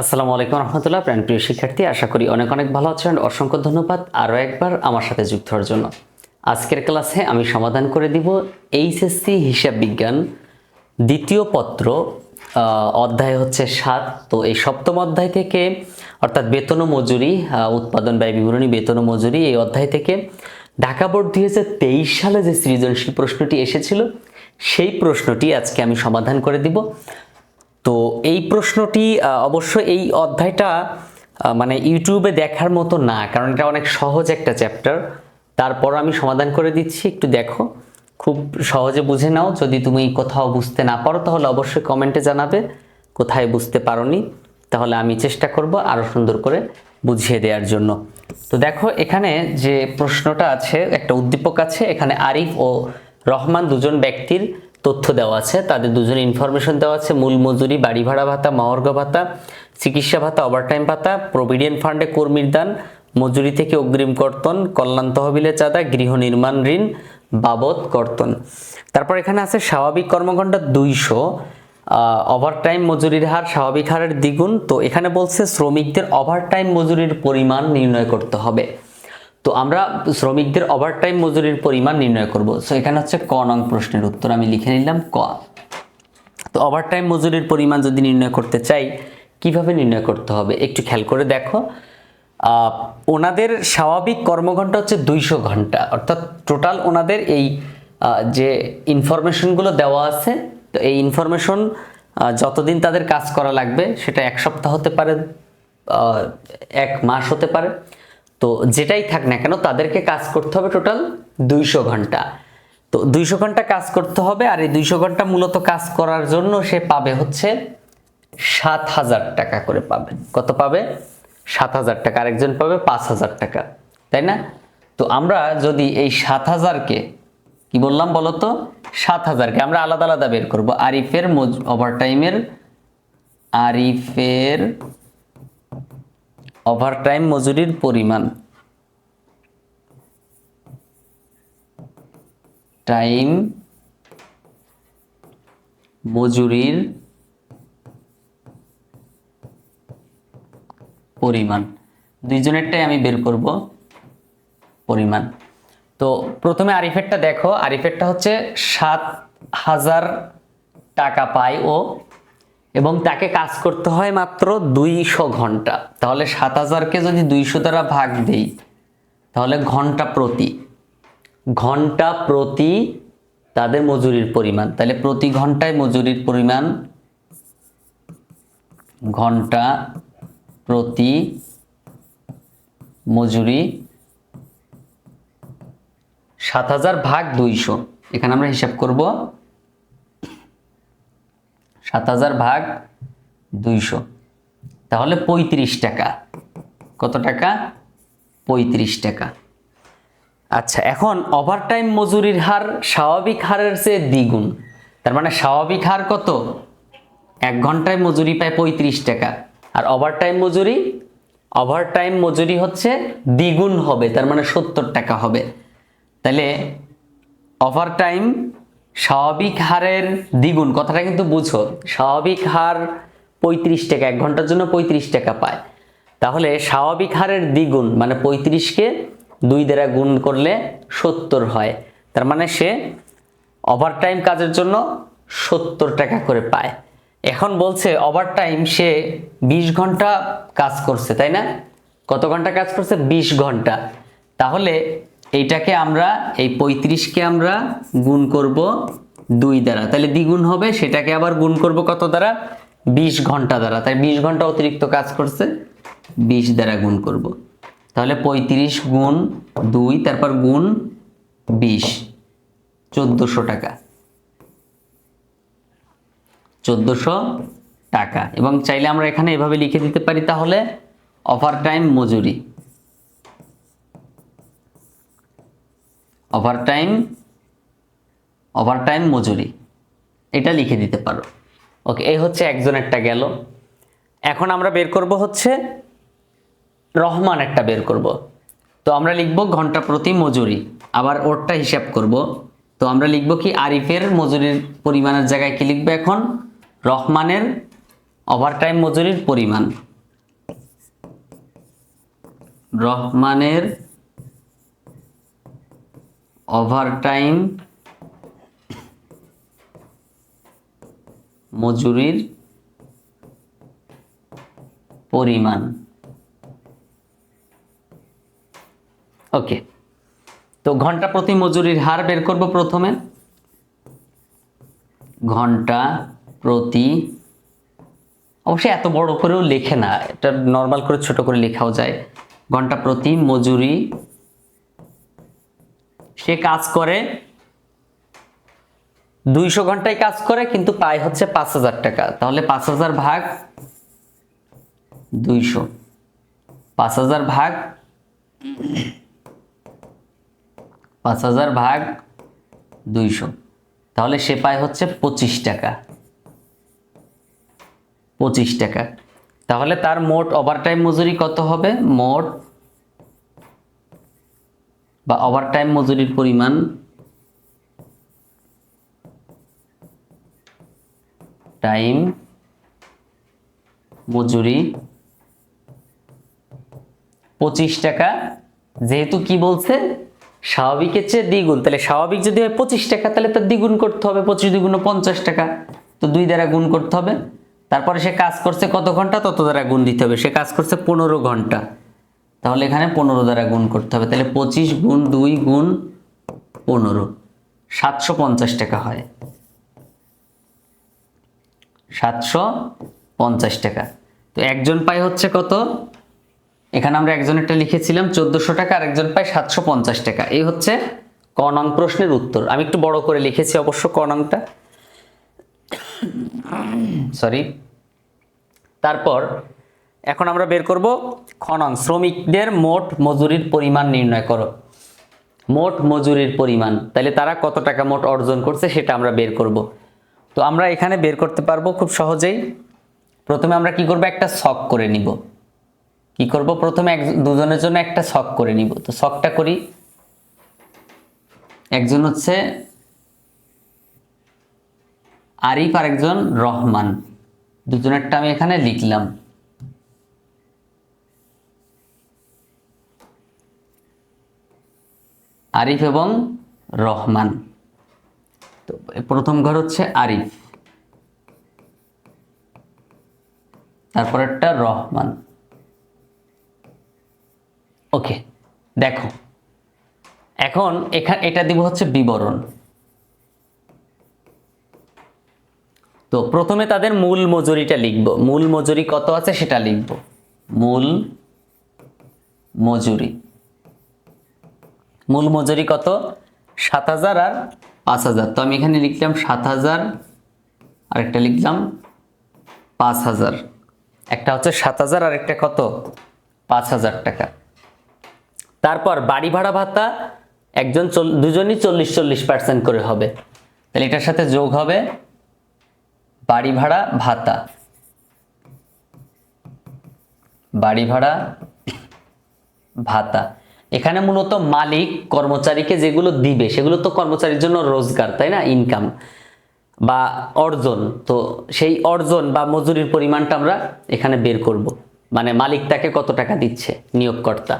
আসসালামু আলাইকুম রহমতুল্লাহ প্রিয় শিক্ষার্থী, আশা করি অনেক অনেক ভালো আছেন। অসংখ্য ধন্যবাদ আরও একবার আমার সাথে যুক্ত হওয়ার জন্য। আজকের ক্লাসে আমি সমাধান করে দিব এইচএসসি হিসাব বিজ্ঞান দ্বিতীয় পত্র অধ্যায় হচ্ছে সাত। তো এই সপ্তম অধ্যায় থেকে, অর্থাৎ বেতন মজুরি উৎপাদন ব্যয় বিবরণী, বেতন ও মজুরি, এই অধ্যায় থেকে ঢাকা বোর্ড দু হাজার তেইশ সালে যে সৃজনশীল প্রশ্নটি এসেছিল, সেই প্রশ্নটি আজকে আমি সমাধান করে দিব। তো এই প্রশ্নটি অবশ্য এই অধ্যায়টা মানে ইউটিউবে দেখার মতো না, কারণ এটা অনেক সহজ একটা চ্যাপ্টার। তারপর আমি সমাধান করে দিচ্ছি, একটু দেখো। খুব সহজে বুঝে নাও, যদি তুমি কোথাও বুঝতে না পারো, তাহলে অবশ্যই কমেন্টে জানাবে। কোথায় বুঝতে পারোনি, তাহলে আমি চেষ্টা করব আরও সুন্দর করে বুঝিয়ে দেওয়ার জন্য। তো দেখো, এখানে যে প্রশ্নটা আছে, একটা উদ্দীপক আছে, এখানে আরিফ ও রহমান দুজন ব্যক্তির তথ্য দেওয়া আছে, তাদের দুজনের ইনফরমেশন দেওয়া আছে, মূল মজুরি, বাড়ি ভাড়া ভাতা মহর্ঘ ভাতা, চিকিৎসা ভাতা ওভারটাইম ভাতা প্রভিডেন্ট ফান্ডে কর্মীর দান, মজুরি থেকে অগ্রিম কর্তন, কল্যাণ তহবিলের চাঁদা, গৃহ নির্মাণ ঋণ বাবদ কর্তন। তারপর এখানে আছে স্বাভাবিক কর্মঘণ্টা দুইশো ওভারটাইম মজুরির হার স্বাভাবিক হারের দ্বিগুণ, তো এখানে বলছে শ্রমিকদের ওভারটাইম মজুরির পরিমাণ নির্ণয় করতে হবে। তো আমরা শ্রমিকদের ওভারটাইম মজুরির পরিমাণ নির্ণয় করব। সো এখানে হচ্ছে ক নং প্রশ্নের উত্তর আমি লিখে নিলাম ক। তো ওভারটাইম মজুরির পরিমাণ যদি নির্ণয় করতে চাই, কীভাবে নির্ণয় করতে হবে? একটু খেয়াল করে দেখো। ওনাদের স্বাভাবিক কর্মঘণ্টা হচ্ছে দুইশো ঘণ্টা। অর্থাৎ টোটাল ওনাদের এই যে ইনফরমেশনগুলো দেওয়া আছে, তো এই ইনফরমেশন যতদিন তাদের কাজ করা লাগবে, সেটা এক সপ্তাহ হতে পারে এক মাস হতে পারে। তো যেটাই থাক না কেন তাদেরকে কাজ করতে হবে টোটাল দুইশো ঘণ্টা। তো দুইশো ঘণ্টা কাজ করতে হবে আর এই দুইশো ঘণ্টা মূলত কাজ করার জন্য সে পাবে হচ্ছে সাত হাজার টাকা করে পাবে। কত পাবে? সাত হাজার টাকা। আরেকজন পাবে পাঁচ হাজার টাকা। তাই না? তো আমরা যদি এই সাত হাজারকে কি বললাম বলো তো সাত হাজারকে আমরা আলাদা আলাদা বের করব। আরিফের ওভারটাইমের আরিফের ওভারটাইম মজুরির পরিমাণ। টাইম মজুরির পরিমাণ। দুইজনেরটাই আমি বের করব পরিমাণ। তো প্রথমে আরিফেরটা দেখো। আরিফেরটা হচ্ছে সাত হাজার টাকা পায় ও এবং তাকে কাজ করতে হয় মাত্র দুইশো ঘণ্টা। তাহলে সাত হাজারকে যদি দুইশো দ্বারা ভাগ দেই, তাহলে ঘণ্টা প্রতি। ঘণ্টা প্রতি তাদের মজুরির পরিমাণ। তাহলে প্রতি ঘন্টায় মজুরির পরিমাণ ঘণ্টা প্রতি মজুরি সাত হাজার ভাগ দুইশো। এখানে আমরা হিসাব করব সাত হাজার ভাগ দুইশো। তাহলে পঁয়ত্রিশ টাকা। কত টাকা? পঁয়ত্রিশ টাকা। আচ্ছা এখন ওভারটাইম মজুরির হার স্বাভাবিক হারের চেয়ে দ্বিগুণ। তার মানে স্বাভাবিক হার কত? এক ঘন্টায় মজুরি পায় পঁয়ত্রিশ টাকা। আর ওভারটাইম মজুরি? ওভারটাইম মজুরি হচ্ছে দ্বিগুণ হবে, তার মানে সত্তর টাকা হবে। তাহলে ওভারটাইম স্বাভাবিক হারের দ্বিগুণ, কথাটা কিন্তু বুঝো। স্বাভাবিক হার পঁয়ত্রিশ টাকা, এক ঘণ্টার জন্য পঁয়ত্রিশ টাকা পায়। তাহলে স্বাভাবিক হারের দ্বিগুণ মানে পঁয়ত্রিশকে দুই দ্বারা গুণ করলে সত্তর হয়। তার মানে সে ওভারটাইম কাজের জন্য সত্তর টাকা করে পায়। এখন বলছে ওভারটাইম সে বিশ ঘণ্টা কাজ করছে, তাই না? কত ঘণ্টা কাজ করছে? বিশ ঘণ্টা। তাহলে এইটাকে আমরা, এই পঁয়ত্রিশকে আমরা গুণ করব দুই দ্বারা। তাহলে দ্বিগুণ হবে, সেটাকে আবার গুণ করব কত দ্বারা? বিশ ঘণ্টা দ্বারা। তাই বিশ ঘণ্টা অতিরিক্ত কাজ করছে, বিশ দ্বারা গুণ করব। তাহলে পঁয়ত্রিশ গুণ দুই, তারপর গুণ বিশ। চোদ্দোশো টাকা। চোদ্দোশো টাকা। এবং চাইলে আমরা এখানে এভাবে লিখে দিতে পারি, তাহলে অফার ওভারটাইম মজুরি। ওভারটাইম ওভারটাইম মজুরি। এটা লিখে দিতে পারো। ওকে এই হচ্ছে একজনেরটা গেল। এখন আমরা বের করব হচ্ছে রহমান একটা বের করব। তো আমরা লিখব ঘণ্টা প্রতি মজুরি। আবার ওরটা হিসাব করব। তো আমরা লিখব কি আরিফের মজুরির পরিমাণের জায়গায় কি লিখব এখন? রহমানের ওভারটাইম মজুরির পরিমাণ। রহমানের ওভারটাইম মজুরির পরিমাণ। ওকে, তো ঘণ্টা প্রতি মজুরির হার বের করব প্রথমে। ঘণ্টা প্রতি, অবশ্যই এত বড় করেও লেখে না, এটা নর্মাল করে ছোট করে লেখাও যায়। ঘণ্টা প্রতি মজুরি সে কাজ করে দুইশো ঘন্টায় কাজ করে, কিন্তু পায় হচ্ছে পাঁচ হাজার টাকা। তাহলে পাঁচ হাজার ভাগ দুইশো। পাঁচ হাজার ভাগ পাঁচ হাজার ভাগ দুইশো। তাহলে সে পায় হচ্ছে পঁচিশ টাকা। পঁচিশ টাকা। তাহলে তার মোট ওভারটাইম মজুরি কত হবে? মোট বা ওভারটাইম মজুরির পরিমাণ টাইম মজুরি পঁচিশ টাকা। যেহেতু কি বলছে? স্বাভাবিকের চেয়ে দ্বিগুণ। তাহলে স্বাভাবিক যদি হয় পঁচিশ টাকা, তাহলে তার দ্বিগুণ করতে হবে। পঁচিশ দ্বিগুণ পঞ্চাশ টাকা। তো দুই দ্বারা গুণ করতে হবে। তারপরে সে কাজ করছে কত ঘণ্টা? তত দ্বারা গুণ দিতে হবে। সে কাজ করছে পনেরো ঘণ্টা। তাহলে এখানে পনেরো দ্বারা গুণ করতে হবে। তাহলে পঁচিশ গুণ দুই গুণ পনেরো। সাতশো পঞ্চাশ টাকা হয়। সাতশো পঞ্চাশ টাকা। তো একজন পায় হচ্ছে কত? এখানে আমরা একজনেরটা লিখেছিলাম চোদ্দোশো টাকা আর একজন পায় সাতশো পঞ্চাশ টাকা। এই হচ্ছে ক নং প্রশ্নের উত্তর। আমি একটু বড় করে লিখেছি অবশ্য ক নংটা। সরি। তারপর এখন আমরা বের করব খনন। শ্রমিকদের মোট মজুরির পরিমাণ নির্ণয় করো। মোট মজুরির পরিমাণ। তাহলে তারা কত টাকা মোট অর্জন করছে সেটা আমরা বের করব। তো আমরা এখানে বের করতে পারব খুব সহজেই। প্রথমে আমরা কি করব? একটা শখ করে নিব। কি করব? প্রথমে এক দুজনের জন্য একটা শখ করে নিব। তো শখটা করি। একজন হচ্ছে আরিফ আর একজন রহমান। দুজনেরটা আমি এখানে লিখলাম। আরিফ এবং রহমান। তো প্রথম ঘর হচ্ছে আরিফ। তারপরেরটা রহমান। ওকে, দেখো। এখন এখানে এটা দিব হচ্ছে বিবরণ। তো প্রথমে তাদের মূল মজুরিটা লিখব। মূল মজুরি কত আছে সেটা লিখব। মূল মজুরি। মূল মজুরি কত? সাত হাজার আর পাঁচ হাজার। তো আমি এখানে লিখলাম সাত হাজার, আরেকটা লিখলাম পাঁচ হাজার। একটা হচ্ছে সাত হাজার আর একটা কত? পাঁচ হাজার টাকা। তারপর বাড়ি ভাড়া ভাতা একজন দুজনই চল্লিশ চল্লিশ পার্সেন্ট করে হবে। তাহলে এটার সাথে যোগ হবে বাড়ি ভাড়া ভাতা। বাড়ি ভাড়া ভাতা। এখানে মূলত মালিক কর্মচারীকে যেগুলো দিবে, সেগুলো তো কর্মচারীর জন্য রোজগার, তাই না? ইনকাম বা অর্জন। তো সেই অর্জন বা মজুরির পরিমাণটা আমরা এখানে বের করব। মানে মালিক তাকে কত টাকা দিচ্ছে, নিয়োগকর্তা?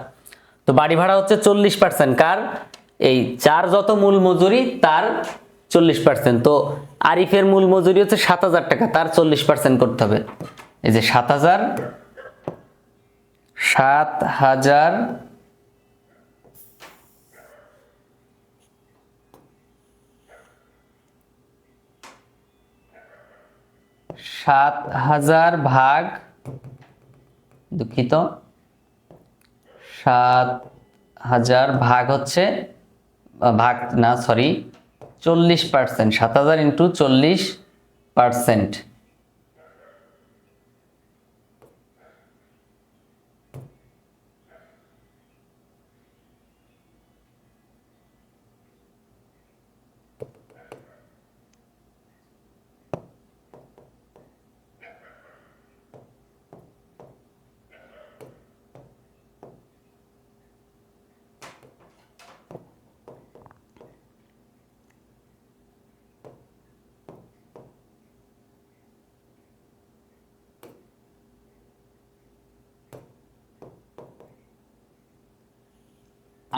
তো বাড়ি ভাড়া হচ্ছে চল্লিশ পার্সেন্ট কার? এই চার যত মূল মজুরি, তার চল্লিশ পার্সেন্ট তো আরিফের মূল মজুরি হচ্ছে সাত হাজার টাকা, তার চল্লিশ পার্সেন্ট করতে হবে। এই যে সাত হাজার সাত হাজার সাত হাজার ভাগ, দুঃখিত সাত হাজার ভাগ হচ্ছে ভাগ না সরি চল্লিশ পার্সেন্ট সাত হাজার ইন্টু চল্লিশ পার্সেন্ট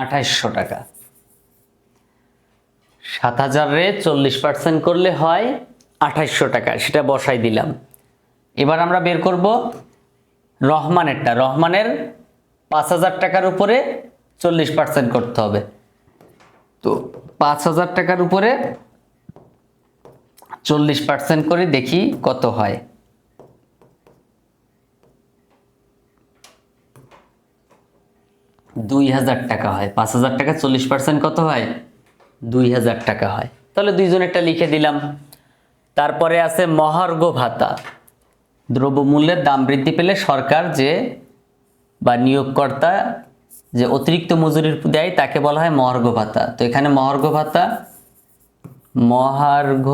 আঠাইশশো টাকা। সাত হাজারে চল্লিশ পার্সেন্ট করলে হয় আঠাইশশো টাকা, সেটা বসাই দিলাম। এবার আমরা বের করব রহমানেরটা। রহমানের পাঁচ হাজার টাকার উপরে চল্লিশ পার্সেন্ট করতে হবে। তো পাঁচ হাজার টাকার উপরে চল্লিশ পার্সেন্ট করে দেখি কত হয়। দুই হাজার টাকা হয়। পাঁচ হাজার টাকা চল্লিশ পার্সেন্ট কত হয়? দুই হাজার টাকা হয়। তাহলে দুইজনেরটা লিখে দিলাম। তারপরে আছে মহার্ঘ ভাতা। দ্রব্যমূল্যের দাম বৃদ্ধি পেলে সরকার যে বা নিয়োগকর্তা যে অতিরিক্ত মজুরি দেয়, তাকে বলা হয় মহার্ঘ ভাতা। তো এখানে মহার্ঘ ভাতা মহার্ঘ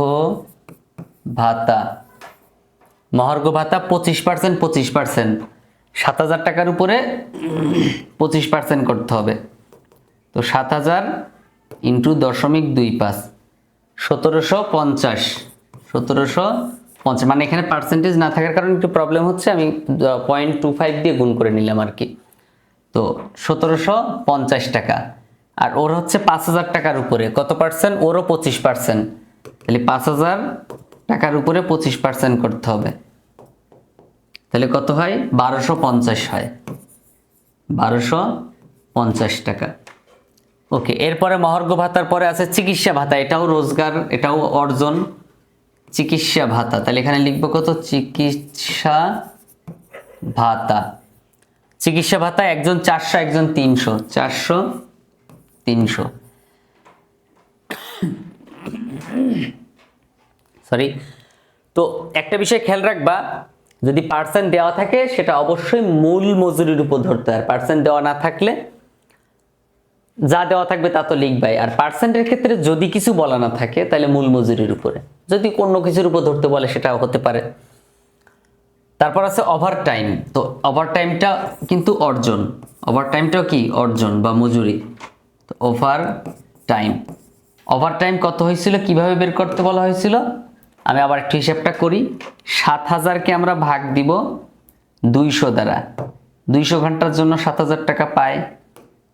ভাতা। মহার্ঘ ভাতা পঁচিশ পার্সেন্ট পঁচিশ পার্সেন্ট সাত হাজার টাকার উপরে পঁচিশ পার্সেন্ট করতে হবে। তো সাত হাজার ইন্টু দশমিক দুই পাঁচ, সতেরোশো পঞ্চাশ সতেরোশো পঞ্চাশ। মানে এখানে পার্সেন্টেজ না থাকার কারণে একটু প্রবলেম হচ্ছে, আমি পয়েন্ট টু ফাইভ দিয়ে গুণ করে নিলাম আর কি। তো সতেরোশো পঞ্চাশ টাকা, আর ওর হচ্ছে পাঁচ হাজার টাকার উপরে। কত পার্সেন্ট ওরও পঁচিশ পার্সেন্ট তাহলে পাঁচ হাজার টাকার উপরে পঁচিশ পার্সেন্ট করতে হবে। তাহলে কত হয়? বারোশো পঞ্চাশ হয়। বারোশো পঞ্চাশ টাকা। ওকে, এরপরে মহার্ঘ ভাতার পরে আছে চিকিৎসা ভাতা। এটাও রোজগার, এটাও অর্জন। চিকিৎসা ভাতা। তাহলে এখানে লিখব কত? চিকিৎসা ভাতা। চিকিৎসা ভাতা একজন চারশো, একজন তিনশো। চারশো, তিনশো। সরি তো একটা বিষয় খেয়াল রাখবা যদি পার্সেন্ট দেওয়া থাকে, সেটা অবশ্যই মূল মজুরির উপর ধরতে হয়। পার্সেন্ট দেওয়া না থাকলে যা দেওয়া থাকবে তা তো লিখবাই। আর পার্সেন্টের ক্ষেত্রে যদি কিছু বলা না থাকে, তাহলে মূল মজুরির উপরে। যদি অন্য কিছুর উপর ধরতে বলে, সেটাও হতে পারে। তারপর আছে ওভার টাইম তো ওভার টাইমটা কিন্তু অর্জন। ওভার টাইমটাও কি? অর্জন বা মজুরি। ওভার টাইম ওভার টাইম কত হয়েছিল? কীভাবে বের করতে বলা হয়েছিল? আমি আবার একটু হিসাবটা করি। সাত হাজারকে আমরা ভাগ দিব দুইশো দ্বারা। দুইশো ঘণ্টার জন্য সাত হাজার টাকা পায়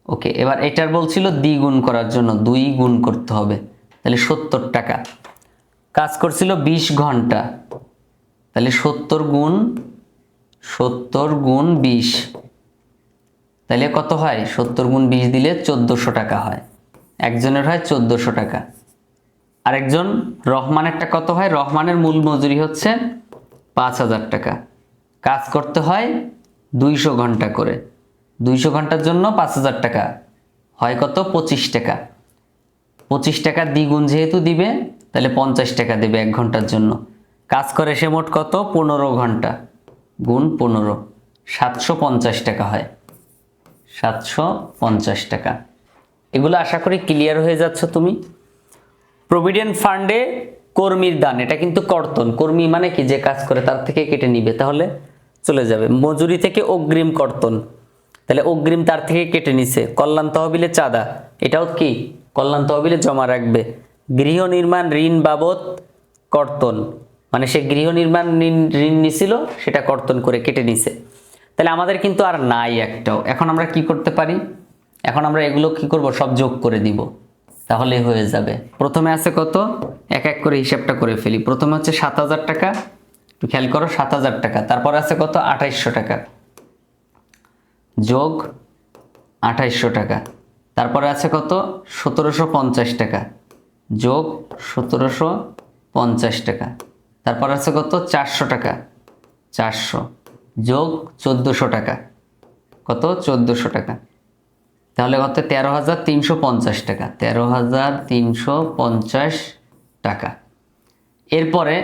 ওকে, এবার এটার বলছিল দ্বিগুণ করার জন্য, দুই গুণ করতে হবে। তাহলে সত্তর টাকা। কাজ করছিল বিশ ঘণ্টা। তাহলে সত্তর গুণ সত্তর গুণ বিশ। তাহলে কত হয়? সত্তর গুণ বিশ দিলে চোদ্দোশো টাকা হয়। একজনের হয় চোদ্দোশো টাকা। আরেকজন রহমানেরটা কত হয়? রহমানের মূল মজুরি হচ্ছে পাঁচ হাজার টাকা। কাজ করতে হয় দুইশো ঘণ্টা করে। দুইশো ঘণ্টার জন্য পাঁচ হাজার টাকা। হয় কত? পঁচিশ টাকা। পঁচিশ টাকা দ্বিগুণ যেহেতু দিবে, তাহলে পঞ্চাশ টাকা দেবে এক ঘণ্টার জন্য। কাজ করে সে মোট কত? পনেরো ঘণ্টা। গুণ পনেরো। সাতশো পঞ্চাশ টাকা হয়। সাতশো পঞ্চাশ টাকা। এগুলো আশা করি ক্লিয়ার হয়ে যাচ্ছ তুমি। প্রভিডেন্ট ফান্ডে কর্মীর দান, এটা কিন্তু কর্তন। কর্মী মানে কি? যে কাজ করে তার থেকে কেটে নিবে, তাহলে চলে যাবে। মজুরি থেকে অগ্রিম কর্তন। তাহলে অগ্রিম তার থেকে কেটে নিছে। কল্যাণ তহবিলে চাঁদা, এটাও কি? কল্যাণ তহবিলে জমা রাখবে। গৃহ নির্মাণ ঋণ বাবদ কর্তন। মানে সে গৃহ নির্মাণ ঋণ নিছিল, সেটা কর্তন করে কেটে নিছে। তাহলে আমাদের কিন্তু আর নাই একটাও। এখন আমরা কি করতে পারি? এখন আমরা এগুলো কি করব? সব যোগ করে দিব। তাহলে হয়ে যাবে। প্রথমে আছে কত? এক এক করে হিসাবটা করে ফেলি। প্রথমে হচ্ছে সাত হাজার টাকা। একটু খেয়াল করো, সাত হাজার টাকা। তারপর আছে কত? আঠাইশশো টাকা। যোগ আঠাইশশো টাকা। তারপরে আছে কত? সতেরোশো পঞ্চাশ টাকা। যোগ সতেরোশো পঞ্চাশ টাকা। তারপর আছে কত? চারশো টাকা। চারশো। যোগ চোদ্দোশো টাকা। কত? চোদ্দোশো টাকা। তাহলে কত? তেরো হাজার তিনশো পঞ্চাশ টাকা। তেরো হাজার তিনশো পঞ্চাশ টাকা। এরপরে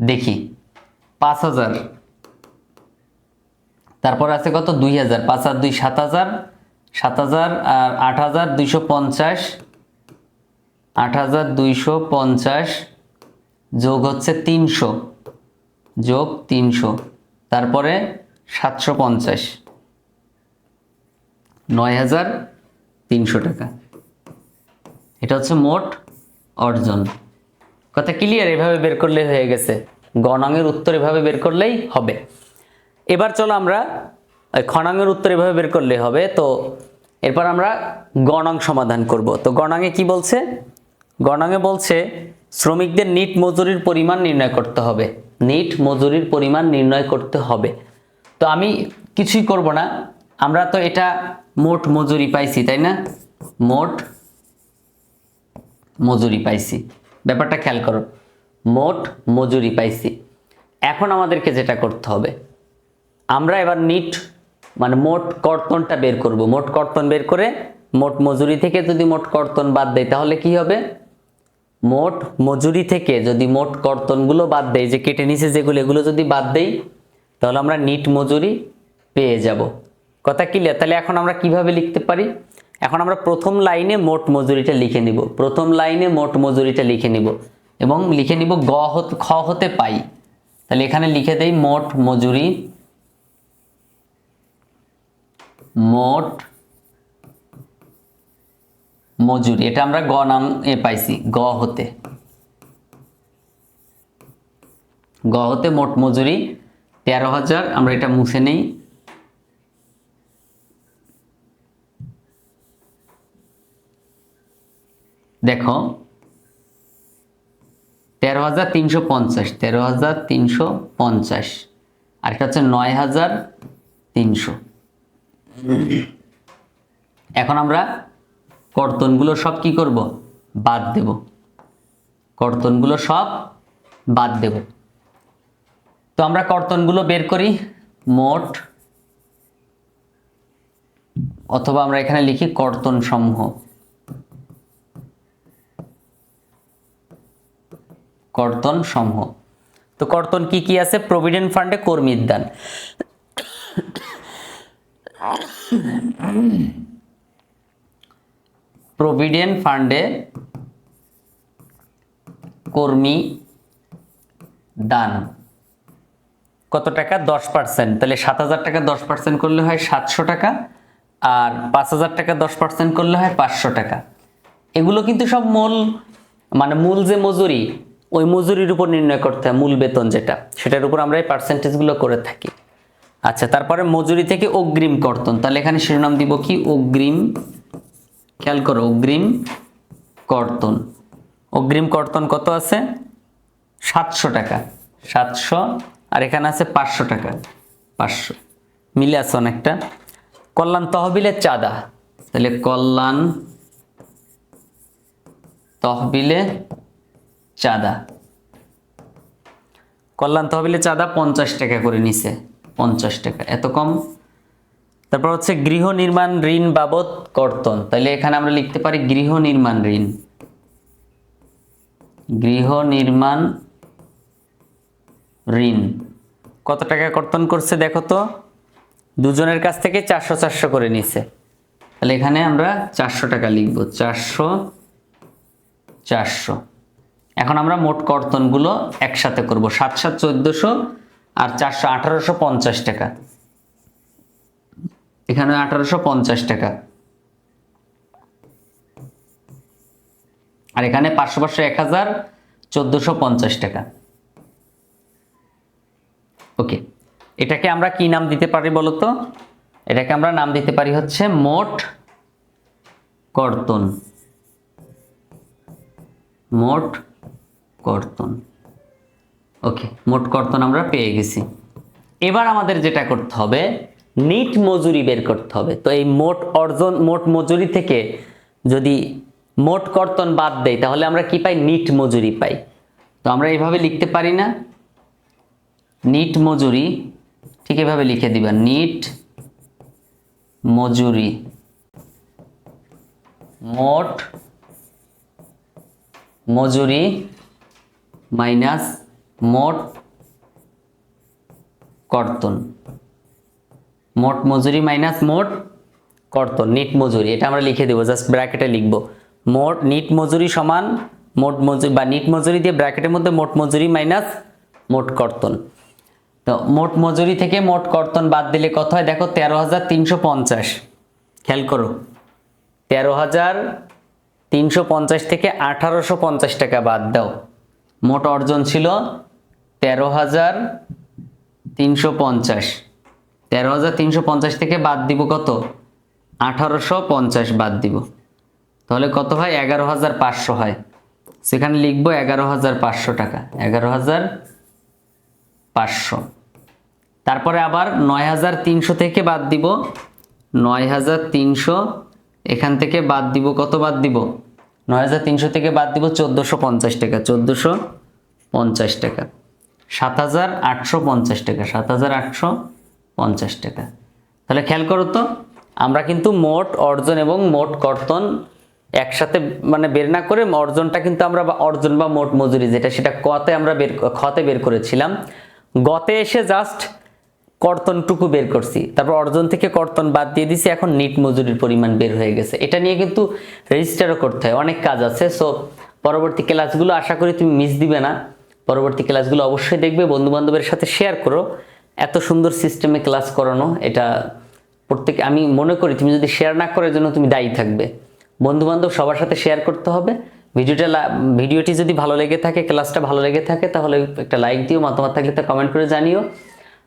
দেখি, পাঁচ হাজার। তারপর আছে কত? দুই হাজার। পাঁচ আর দুই, সাত হাজার। সাত হাজার আর আট হাজার দুইশো পঞ্চাশ। আট হাজার দুইশো পঞ্চাশ যোগ হচ্ছে তিনশো। যোগ তিনশো। তারপরে সাতশো পঞ্চাশ। নয় হাজার তিনশো টাকা। এটা হচ্ছে মোট অর্জন। কথা ক্লিয়ার এভাবে বের করলে হয়ে গেছে। গণাঙ্গের উত্তর এভাবে বের করলেই হবে। এবার চলো আমরা খনাঙ্গের উত্তর এভাবে বের করলে হবে। তো এরপর আমরা গণং সমাধান করব। তো গণাঙ্গে কি বলছে? গণাঙ্গে বলছে, শ্রমিকদের নিট মজুরির পরিমাণ নির্ণয় করতে হবে। নিট মজুরির পরিমাণ নির্ণয় করতে হবে। তো আমি কিছুই করব না। আমরা তো এটা মোট মজুরি পাইছি, তাই না? মোট মজুরি পাইছি। ব্যাপারটা খেয়াল করো, মোট মজুরি পাইছি। এখন আমাদেরকে যেটা করতে হবে, আমরা এবার নিট মানে মোট কর্তনটা বের করব। মোট কর্তন বের করে মোট মজুরি থেকে যদি মোট কর্তন বাদ দেয় তাহলে কি হবে? মোট মজুরি থেকে যদি মোট কর্তনগুলো বাদ দেয় যে কেটে নিছে যেগুলো, এগুলো যদি বাদ দেই, তাহলে আমরা নিট মজুরি পেয়ে যাব। কথা ক্লিয়ার তাহলে এখন আমরা কীভাবে লিখতে পারি? এখন আমরা প্রথম লাইনে মোট মজুরিটা লিখে নিব। প্রথম লাইনে মোট মজুরিটা লিখে নিব। এবং লিখে নিব গ খ হতে পাই। তাহলে এখানে লিখে দেই মোট মজুরি মোট মজুরি। এটা আমরা গ নাম এ পাইছি, গ হতে। গ হতে মোট মজুরি তেরো হাজার। আমরা এটা মুছে নেই। দেখো, তেরো হাজার তিনশো পঞ্চাশ, তেরো হাজার তিনশো পঞ্চাশ, আর এটা হচ্ছে নয় হাজার তিনশো। এখন আমরা কর্তনগুলো সব কি করব? বাদ দেব। কর্তনগুলো সব বাদ দেব। তো আমরা কর্তনগুলো বের করি, মোট, অথবা আমরা এখানে লিখি কর্তন সমূহ কর্তন সমূহ। তো কর্তন কি কি আছে? প্রভিডেন্ট ফান্ডে কর্মীর দান। প্রভিডেন্ট ফান্ডে কর্মী দান। কত টাকা? দশ পার্সেন্ট তাহলে সাত হাজার টাকা দশ পার্সেন্ট করলে হয় সাতশো টাকা আর পাঁচ হাজার টাকা দশ পার্সেন্ট করলে হয় পাঁচশো টাকা। এগুলো কিন্তু সব মূল মানে মূল যে মজুরি ওই মজুরির উপর নির্ণয় করতে হয়, মূল বেতন যেটা। সেটার উপর আমরা এই পার্সেন্টেজগুলো করে থাকি। আচ্ছা তারপরে মজুরি থেকে অগ্রিম কর্তন। তাহলে এখানে শিরোনাম দিব কি? অগ্রিম, খেয়াল করো, অগ্রিম কর্তন। অগ্রিম কর্তন কত আছে? সাতশো টাকা। সাতশো, আর এখানে আছে পাঁচশো টাকা। পাঁচশো। মিলে আছে অনেকটা। কল্যাণ তহবিলের চাঁদা। তাহলে কল্যাণ তহবিলে চাঁদা। কল্যাণ তহবিলে চাঁদা পঞ্চাশ টাকা করে নিছে, পঞ্চাশ টাকা, এত কম। তারপর হচ্ছে গৃহ নির্মাণ ঋণ বাবদ কর্তন। তাহলে এখানে আমরা লিখতে পারি গৃহ নির্মাণ ঋণ। গৃহ নির্মাণ ঋণ। কত টাকা কর্তন করছে দেখো তো? দুজনের কাছ থেকে চারশো চারশো করে নিছে। তাহলে এখানে আমরা চারশো টাকা লিখব, চারশো চারশো। এখন আমরা মোট কর্তনগুলো একসাথে করব সাত সাত চোদ্দোশো আর চারশো আঠারোশো পঞ্চাশ টাকা। এখানে আঠারোশো পঞ্চাশ টাকা। আর এখানে পাঁচশো পাঁচশো এক হাজার চোদ্দোশো পঞ্চাশ টাকা। ওকে, এটাকে আমরা কি নাম দিতে পারি বলো তো এটাকে আমরা নাম দিতে পারি হচ্ছে মোট কর্তন। মোট কর্তন। ওকে, মোট কর্তন আমরা পেয়ে গেছি। এবার আমাদের যেটা করতে হবে, নিট মজুরি বের করতে হবে। তো এই মোট অর্জন, মোট মজুরি থেকে যদি মোট কর্তন বাদ দেয় তাহলে আমরা কি পাই? নিট মজুরি পাই। তো আমরা এইভাবে লিখতে পারি না। নিট মজুরি, ঠিক এভাবে লিখে দিবা। নিট মজুরি, মোট মজুরি মাইনাস মোট কর্তন। মোট মজুরি মাইনাস মোট কর্তন নিট মজুরি। এটা আমরা লিখে দেবো জাস্ট ব্র্যাকেটে লিখব। মোট নিট মজুরি সমান মোট মজুরি, বা নিট মজুরি দিয়ে ব্র্যাকেটের মধ্যে মোট মজুরি মাইনাস মোট কর্তন। তো মোট মজুরি থেকে মোট কর্তন বাদ দিলে কত হয়? দেখো, তেরো হাজার তিনশো পঞ্চাশ। খেয়াল করো, তেরো হাজার তিনশো পঞ্চাশ থেকে আঠারোশো পঞ্চাশ টাকা বাদ দাও। মোট অর্জন ছিল তেরো হাজার তিনশো পঞ্চাশ। তেরো হাজার তিনশো পঞ্চাশ থেকে বাদ দিব কত? আঠারোশো পঞ্চাশ বাদ দিব। তাহলে কত হয়? এগারো হাজার পাঁচশো হয়। সেখানে লিখব এগারো হাজার পাঁচশো টাকা। এগারো হাজার পাঁচশো। তারপরে আবার নয় হাজার তিনশো থেকে বাদ দিব। নয় হাজার তিনশো। এখান থেকে বাদ দিব কত? বাদ দিব নয় হাজার তিনশো থেকে বাদ দিব চোদ্দোশো পঞ্চাশ টাকা, চোদ্দোশো পঞ্চাশ টাকা। সাত হাজার আটশো পঞ্চাশ টাকা, সাত হাজার আটশো পঞ্চাশ টাকা। তাহলে খেয়াল করো তো, আমরা কিন্তু মোট অর্জন এবং মোট কর্তন একসাথে মানে বের না করে অর্জনটা কিন্তু আমরা অর্জন বা মোট মজুরি যেটা সেটা কতে আমরা বের খতে বের করেছিলাম। গতে এসে জাস্ট কর্তনটুকু বের করছি। তারপর অর্জন থেকে কর্তন বাদ দিয়ে দিছি, এখন নিট মজুরির পরিমাণ বের হয়ে গেছে। এটা নিয়ে কিন্তু রেজিস্টারও করতে হয়, অনেক কাজ আছে। সো পরবর্তী ক্লাসগুলো আশা করি তুমি মিস দিবে না। পরবর্তী ক্লাসগুলো অবশ্যই দেখবে বন্ধু বান্ধবের সাথে শেয়ার করো। এত সুন্দর সিস্টেমে ক্লাস করানো, এটা প্রত্যেক আমি মনে করি তুমি যদি শেয়ার না করার জন্য তুমি দায়ী থাকবে। বন্ধু বান্ধব সবার সাথে শেয়ার করতে হবে। ভিডিওটা ভিডিওটি যদি ভালো লেগে থাকে ক্লাসটা ভালো লেগে থাকে, তাহলে একটা লাইক দিও, মতামত থাকলে তা কমেন্ট করে জানিও।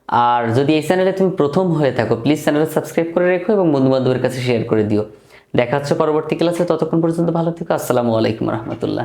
আর যদি এই চ্যানেলে তুমি প্রথম হয়ে থাকো প্লিজ চ্যানেলে সাবস্ক্রাইব করে রেখো এবং বন্ধু বান্ধবের কাছে শেয়ার করে দিও। দেখা হচ্ছে পরবর্তী ক্লাসে ততক্ষণ পর্যন্ত ভালো থেকো। আসসালামু আলাইকুম রহমতুল্লাহ।